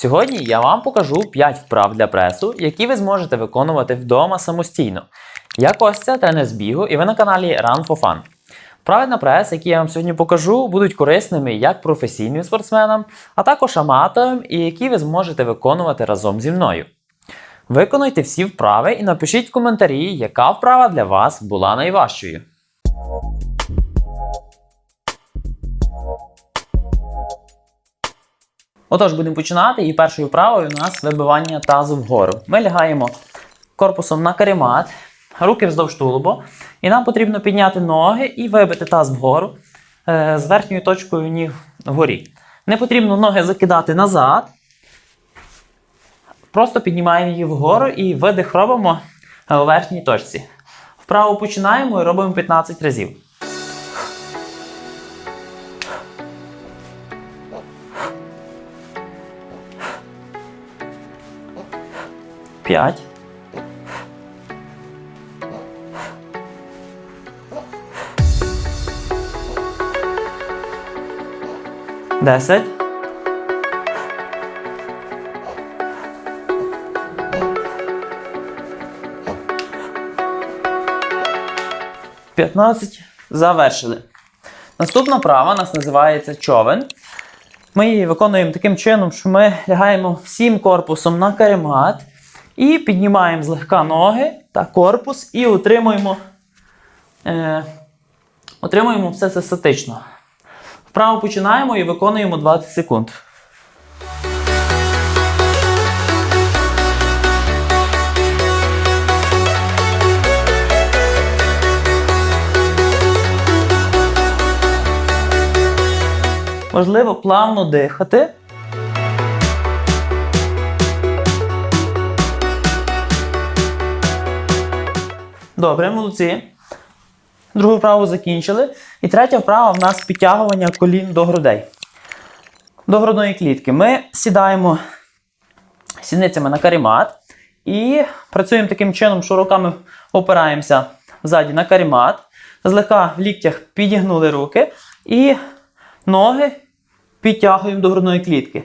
Сьогодні я вам покажу 5 вправ для пресу, які ви зможете виконувати вдома самостійно. Я Костя, тренер з бігу, і ви на каналі Run for Fun. Вправи на прес, які я вам сьогодні покажу, будуть корисними як професійним спортсменам, а також аматорам, і які ви зможете виконувати разом зі мною. Виконуйте всі вправи і напишіть в коментарі, яка вправа для вас була найважчою. Отож, будемо починати. І першою вправою у нас вибивання тазу вгору. Ми лягаємо корпусом на каремат, руки вздовж тулубу. І нам потрібно підняти ноги і вибити таз вгору е, з верхньою точкою ніг вгорі. Не потрібно ноги закидати назад. Просто піднімаємо її вгору і видих робимо е, у верхній точці. Вправо починаємо і робимо 15 разів. П'ять. Десять. П'ятнадцять. Завершили. Наступна права нас називається човен. Ми її виконуємо таким чином, що ми лягаємо всім корпусом на каремат і піднімаємо злегка ноги та корпус і утримуємо, е, утримуємо все це статично. Вправо починаємо і виконуємо 20 секунд. Важливо плавно дихати. Добре, молодці. Другу вправу закінчили. І третя вправа в нас підтягування колін до грудей. До грудної клітки. Ми сідаємо сідницями на каремат і працюємо таким чином, що руками опираємося ззаді на каремат. Злегка в ліктях підігнули руки і ноги підтягуємо до грудної клітки.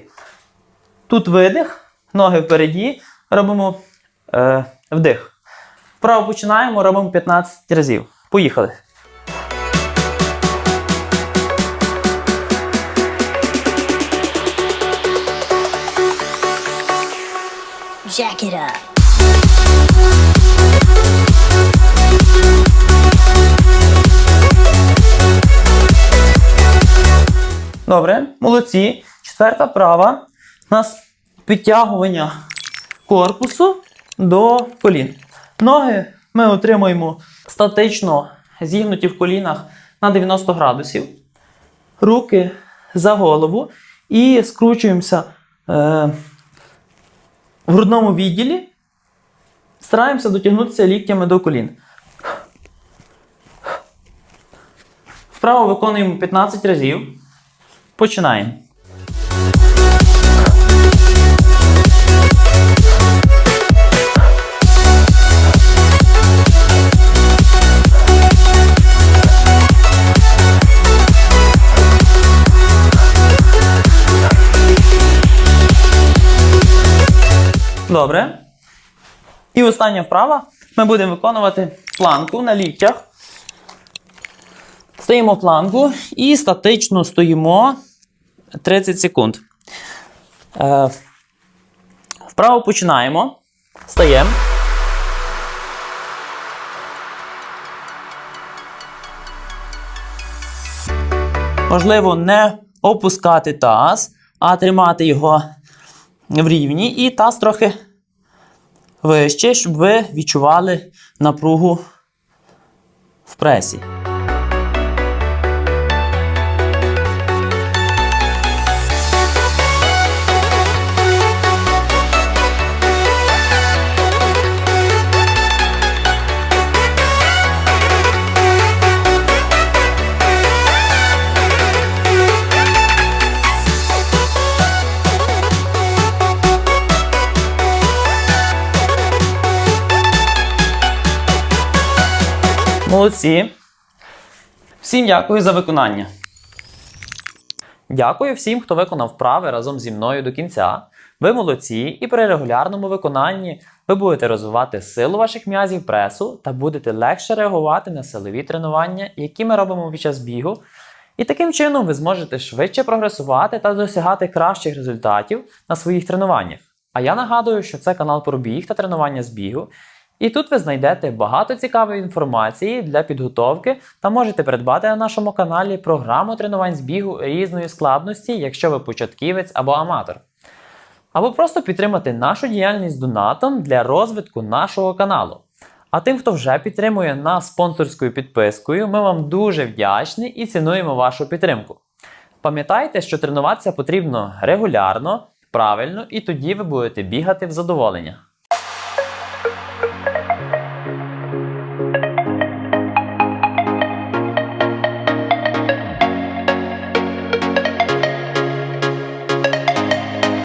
Тут видих, ноги впереді, робимо е, вдих. Вправо починаємо, робимо 15 разів. Поїхали. Jack it up. Добре, молодці. Четверта вправа. У нас підтягування корпусу до колін. Ноги ми отримуємо статично зігнуті в колінах на 90 градусів. Руки за голову і скручуємося е, в грудному відділі. Стараємося дотягнутися ліктями до колін. Вправо виконуємо 15 разів. Починаємо. Добре. І остання вправа. Ми будемо виконувати планку на ліктях. Стоїмо в планку і статично стоїмо 30 секунд. Е, вправо починаємо. Стаємо. Можливо, не опускати таз, а тримати його в рівні і таз трохи вище, щоб ви відчували напругу в пресі. Молодці. Всім дякую за виконання. Дякую всім, хто виконав вправи разом зі мною до кінця. Ви молодці, і при регулярному виконанні ви будете розвивати силу ваших м'язів пресу та будете легше реагувати на силові тренування, які ми робимо під час бігу. І таким чином ви зможете швидше прогресувати та досягати кращих результатів на своїх тренуваннях. А я нагадую, що це канал про біг та тренування з бігу. І тут ви знайдете багато цікавої інформації для підготовки та можете придбати на нашому каналі програму тренувань з бігу різної складності, якщо ви початківець або аматор. Або просто підтримати нашу діяльність донатом для розвитку нашого каналу. А тим, хто вже підтримує нас спонсорською підпискою, ми вам дуже вдячні і цінуємо вашу підтримку. Пам'ятайте, що тренуватися потрібно регулярно, правильно, і тоді ви будете бігати в задоволення.